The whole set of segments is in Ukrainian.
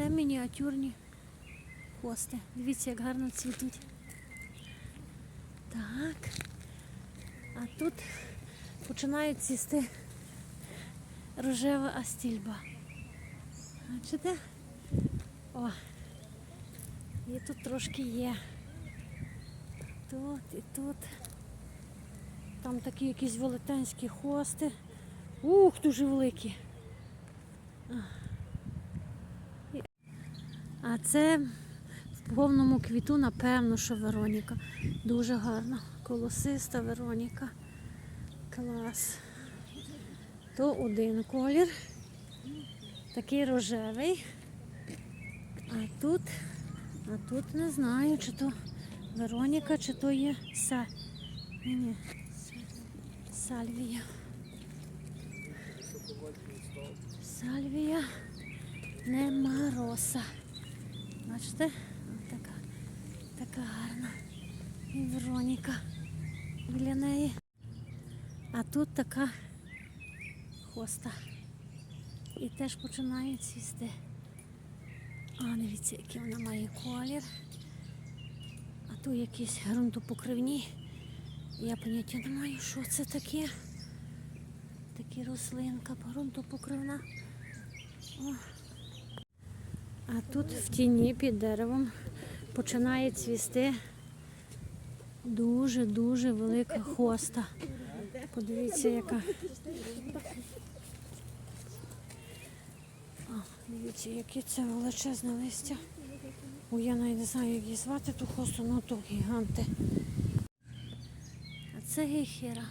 це мініатюрні хости. Дивіться, як гарно цвітуть. Так. А тут починають цвісти рожева астільба. Бачите? О, і тут трошки є. Тут і тут. Там такі якісь велетенські хости. Ух, дуже великі. А. Це в повному квіту, напевно, що Вероніка. Дуже гарна. Колосиста Вероніка. Клас. То один колір. Такий рожевий. А тут, а тут не знаю, чи то Вероніка, чи то є са. Ні, ні. Сальвія. Сальвія нема роса. Бачите? Така, така гарна. Вероніка біля неї. А тут така хоста. І теж починає цвісти. А, дивіться, який вона має колір. А тут якісь ґрунтопокривні. Я поняття не маю, що це таке. Такі рослинка, ґрунтопокривна. О. А тут в тіні під деревом починає цвісти дуже-дуже велика хоста. Подивіться, яка. О, дивіться, яке це величезне листя. О, я навіть не знаю, як її звати ту хосту, ну то гіганти. А це гейхера.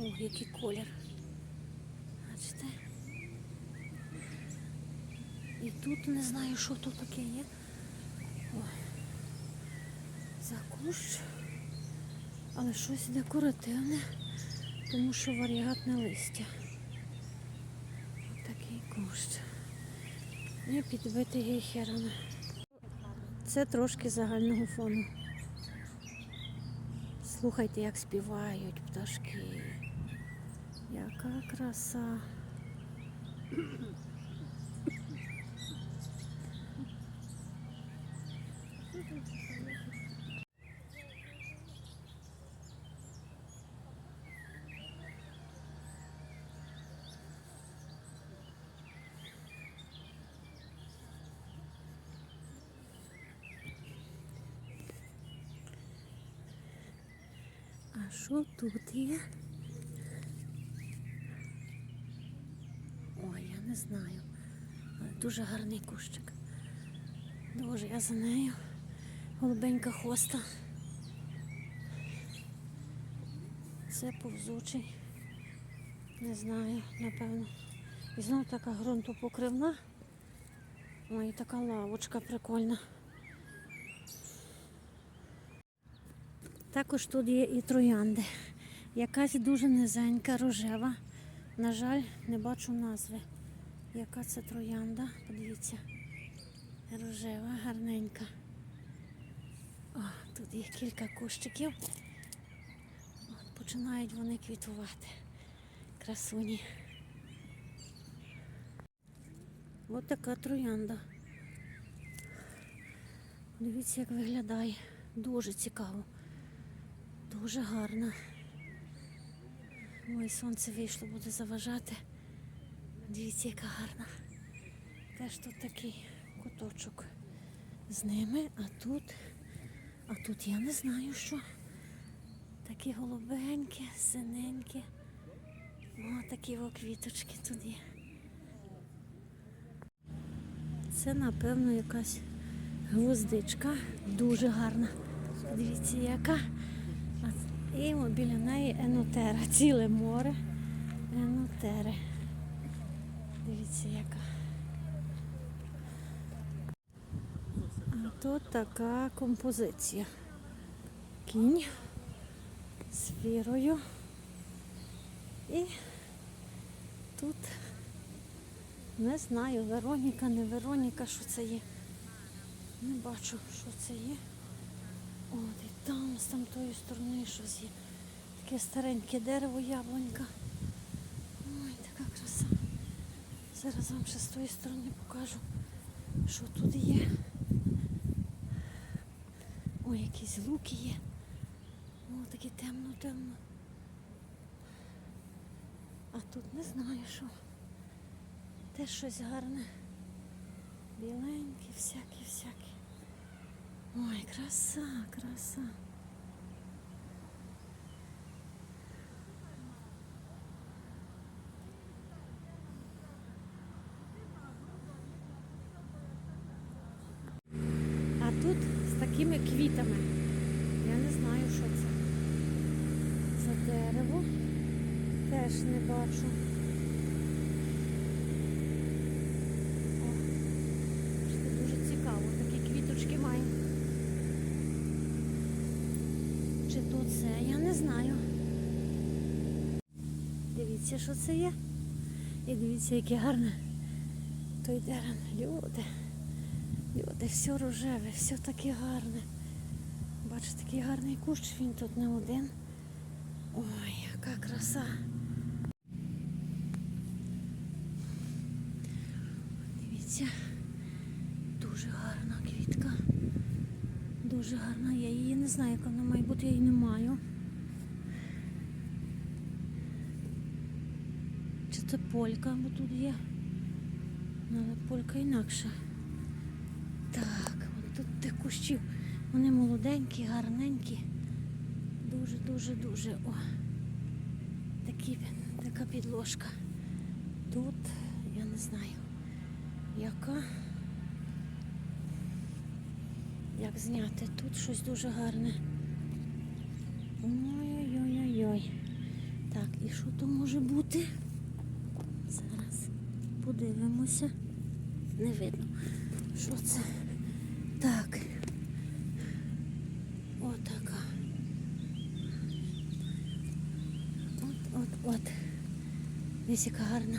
О, який колір. Бачите? І тут не знаю, що тут таке є. Ой. За кущ. Але щось декоративне, тому що варіатне листя. Такий кущ. І підбитий гейхерами. Це трошки загального фону. Слухайте, як співають пташки. Яка краса. Що тут є? Ой, я не знаю. Дуже гарний кущик. Дуже я за нею. Голубенька хоста. Це повзучий. Не знаю, напевно. І знову така ґрунтопокривна. Ой, така лавочка прикольна. Також тут є і троянди. Якась дуже низенька, рожева. На жаль, не бачу назви. Яка це троянда? Подивіться. Рожева, гарненька. О, тут є кілька кущиків. От, починають вони квітувати. Красуні. Ось така троянда. Дивіться, як виглядає. Дуже цікаво. Дуже гарна. Ой, сонце вийшло, буде заважати. Дивіться, яка гарна. Теж тут такий куточок з ними, а тут, а тут я не знаю що. Такі голубенькі, синенькі. О, такі о квіточки тут є. Це, напевно, якась гвоздичка. Дуже гарна. Дивіться, яка. І біля неї енотера. Ціле море. Енотери. Дивіться, яка. А тут така композиція. Кінь з вірою. І тут не знаю, Вероніка, не Вероніка, що це є. Не бачу, що це є. От і там, з там тої сторони щось є. Таке стареньке дерево, яблунька. Ой, така краса. Зараз вам ще з тої сторони покажу. Що тут є? Ой, якісь луки є. О, такі темно-темно. А тут не знаю що. Теж щось гарне. Біленькі, всякі, всякі. Ой, краса, краса. А тут з такими квітами. Я не знаю, що це. За дерево. Теж не бачу. О, бачите, дуже цікаво. Такі квіточки має. Чи то це, я не знаю. Дивіться, що це є. І дивіться, яке гарне той дерев. Люди. Люди, все рожеве, все таке гарне. Бачите, такий гарний кущ, він тут не один. Ой, яка краса. Дивіться, дуже гарна квітка. Дуже гарна. Я її не знаю, яка вона має бути, я її не маю. Чи це полька, бо тут є. Ну, Але полька інакша. Так, от тут тих кущів. Вони молоденькі, гарненькі. Дуже, дуже, дуже. О. Такі, така підложка. Тут, я не знаю, яка. Як зняти? Тут щось дуже гарне. Ой-ой-ой-ой. Так, і що то може бути? Зараз подивимося. Не видно. Що це? Так. Отака. От, от, от. Десь яка гарна.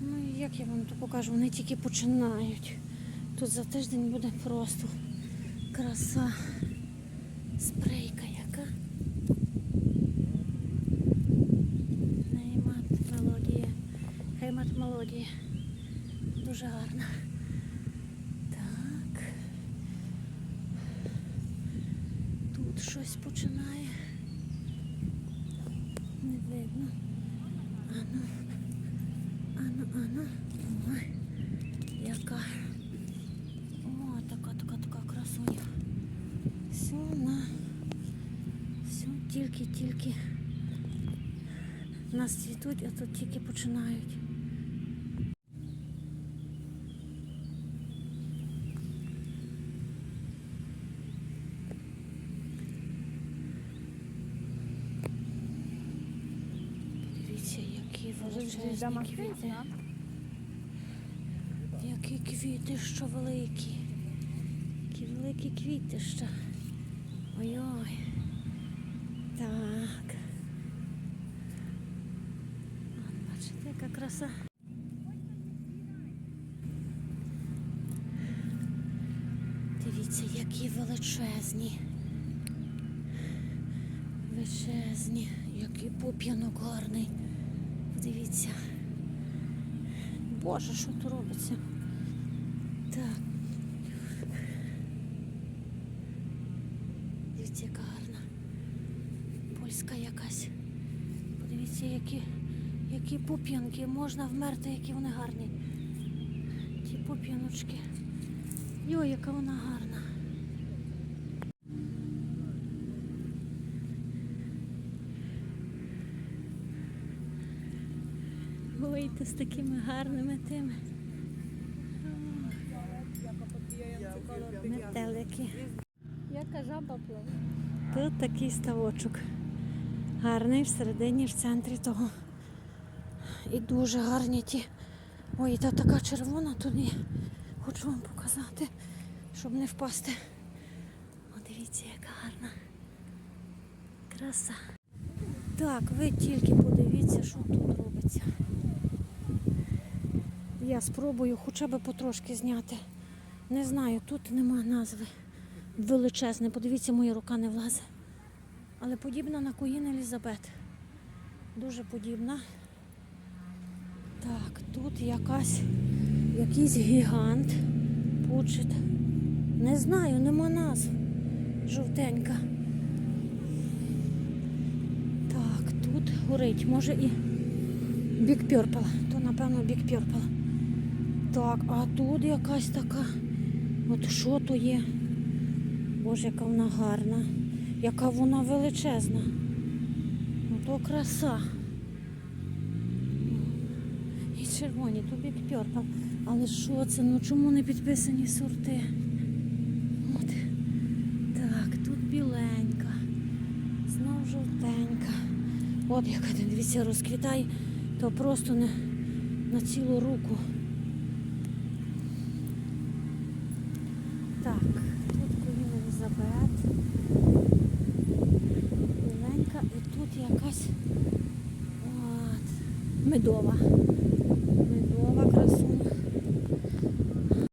Ну як я вам то покажу, вони тільки починають. Тут за тиждень буде просто краса. Спрейка яка. Неймат мелодія. Хеймат мелодія. Дуже гарна. Так. Тут щось починає. Не видно. Ану. Ану, ану. Ой. Яка. Тільки-тільки. Нас цвітуть, а тут тільки починають. Дивіться, які величезні квіти. Які квіти, що великі. Які великі квіти ще. Ой-ой. Так. Бачите, яка краса. Дивіться, які величезні. Величезні, який пуп'янок гарний. Дивіться. Боже, що тут робиться? Так. Дивіться, яка гарна. Польська якась. Подивіться, які, які пуп'янки. Можна вмерти, які вони гарні. Ті пуп'яночки. Йой, яка вона гарна. Вийти з такими гарними тими. Метелики. Яка жаба пливе? Тут такий ставочок. Гарний всередині, в центрі того. І дуже гарні ті. Ой, та така червона тут є. Хочу вам показати, щоб не впасти. О, дивіться, яка гарна. Краса. Так, ви тільки подивіться, що тут робиться. Я спробую хоча б потрошки зняти. Не знаю, тут нема назви. Величезне, подивіться, моя рука не влазить. Але подібна на Куїн Елізабет. Дуже подібна. Так, тут якась, Якийсь гігант. Пучит. Не знаю, нема назв. Жовтенька. Так, тут горить. Може і Big Purple. То, напевно, Big Purple. Так, а тут якась така. От що то є? Боже, яка вона гарна. Яка вона величезна. Ну то краса. І червоні, то Big Purple. Але що це? Ну чому не підписані сорти? От. Так, тут біленька. Знов жовтенька. От яка дивіться, розквітає, то просто не на цілу руку. Так, тут Queen Елизабет. Біленька і